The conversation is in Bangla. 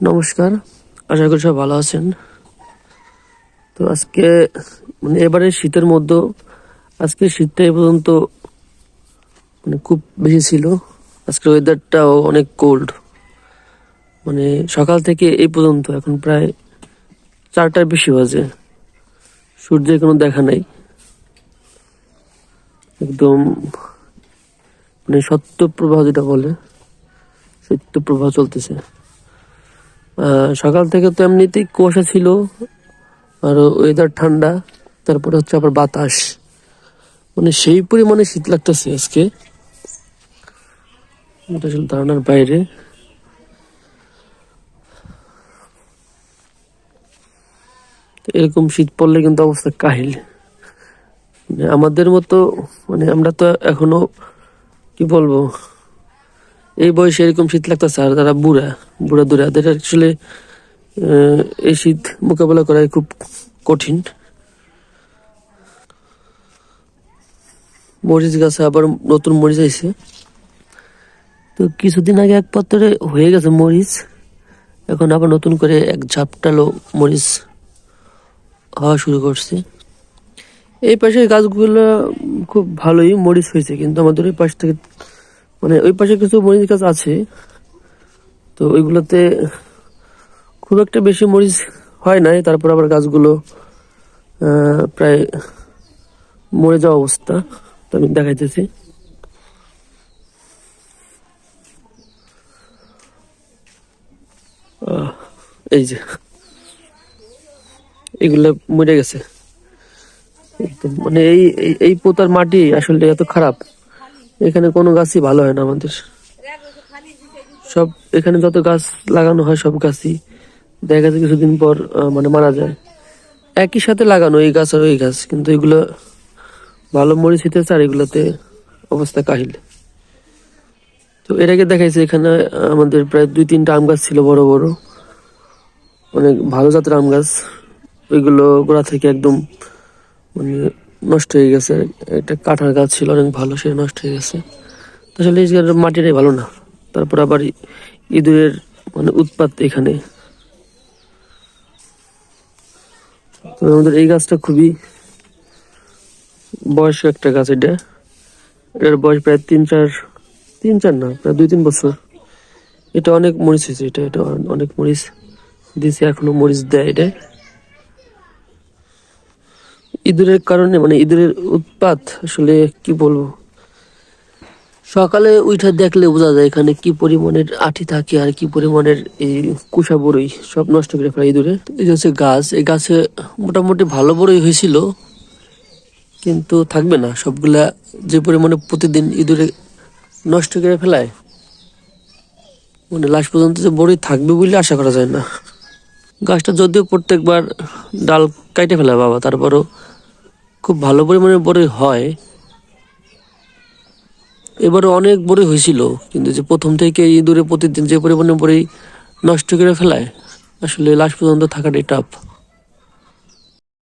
নমস্কার। আশা করি সব ভালো আছেন। তো আজকে মানে এবারে শীতের মধ্যে, আজকে শীতটা এ পর্যন্ত মানে খুব বেশি ছিল। আজকের ওয়েদারটাও অনেক কোল্ড মানে সকাল থেকে এই পর্যন্ত, এখন প্রায় চারটার বেশি বাজে। সূর্যের কোনো দেখা নাই। একদম মানে সত্য প্রবাহ যেটা বলে সত্য প্রবাহ চলতেছে। সকাল থেকে তো এমনিতেই কুয়াশা ছিল, আর ওয়েদার ঠান্ডা, তারপরে হচ্ছে আবার বাতাস। মানে সেই পরিমাণে শীত লাগতেছে আজকে। আসলে ধারণার বাইরে। এরকম শীত পড়লে কিন্তু অবস্থা কাহিল। মানে আমাদের মতো মানে আমরা তো এখনও, কি বলব এই বয়সে এরকম শীত লাগতেছে আর তারা বুড়া বুড়া দুরা। এদের আসলে এই শীত মোকাবেলা করা খুব কঠিন। মরিচ গাছে আবার নতুন মরিচ আইছে। তো কিছুদিন আগে এক পাত্রে হয়ে গেছে মরিচ। এখন আবার নতুন করে এক ঝাপটালো মরিচ হওয়া শুরু করছে। এই পাশের গাছগুলো খুব ভালোই মরিচ হয়েছে, কিন্তু আমাদের এই পাশ থেকে মানে ওই পাশে কিছু মরিচ গাছ আছে, তো ওইগুলোতে খুব একটা বেশি মরিচ হয় নাই, তারপর আবার গাছগুলো প্রায় মরে যাওয়া অবস্থা, তো আমি দেখাইতেছি। এই যে, এগুলো মরে গেছে। মানে এই- এই পোতার মাটি আসলে এত খারাপ। এখানে কোনো গাছই ভালো হয় না আমাদের। সব এখানে যত গাছ লাগানো হয় সব গাছই দেখা যাচ্ছে কিছুদিন পর মানে মারা যায়। একই সাথে লাগানো এই গাছ আর ওই গাছ, কিন্তু এগুলো ভালো মরিচ হইতেছে আর এগুলোতে অবস্থা কাহিল। তো এর আগে দেখাইছে এখানে আমাদের প্রায় দুই তিনটা আম গাছ ছিল বড় বড়। অনেক ভালো জাতের আম গাছ। ওইগুলো গোড়া থেকে একদম মানে নষ্ট হয়ে গেছে। একটা কাঁঠাল গাছ ছিল, অনেক ভালো, সে নষ্ট হয়ে গেছে। আসলে এই জায়গার মাটিটাই ভালো না। তারপর আবার ইঁদুরের মানে উৎপাত এখানে। আমাদের এই গাছটা খুবই বয়স্ক একটা গাছ এটা। এটার বয়স প্রায় তিন, চার তিন, চার না, প্রায় দুই, তিন বছর। এটা অনেক মরিচ হয়েছে, এটা এটা অনেক মরিচ দিছে এখনও মরিচ দেয় এটা। ইঁদুরের কারণে মানে ইঁদুরের উৎপাত আসলে কি বলব? সকালে উঠে দেখলে বোঝা যায় এখানে কি পরিমাণের আঠি থাকে আর কি পরিমাণের এই কুষা বড়ই সব নষ্ট করে ফেলে ইঁদুরে। এই যে হচ্ছে গাছ, এই গাছে মোটামুটি ভালো বড়ই হয়েছিল, কিন্তু থাকবে না। সবগুলা যে পরিমাণে প্রতিদিন ইঁদুরে নষ্ট করে ফেলায় মানে লাস্ট পর্যন্ত যে বড়ই থাকবে বলে আশা করা যায় না। গাছটা যদিও প্রত্যেকবার ডাল কাইটে ফেলে বাবা, তারপরও খুব ভালো পরিমাণে বড়ই হয়। এবারে অনেক বড়ই হয়েছিল, কিন্তু যে প্রথম থেকে ইঁদুরে প্রতিদিন যে পরিমাণে বড়ই নষ্ট করে ফেলায়, আসলে লাস্ট পর্যন্ত থাকাটাই টাফ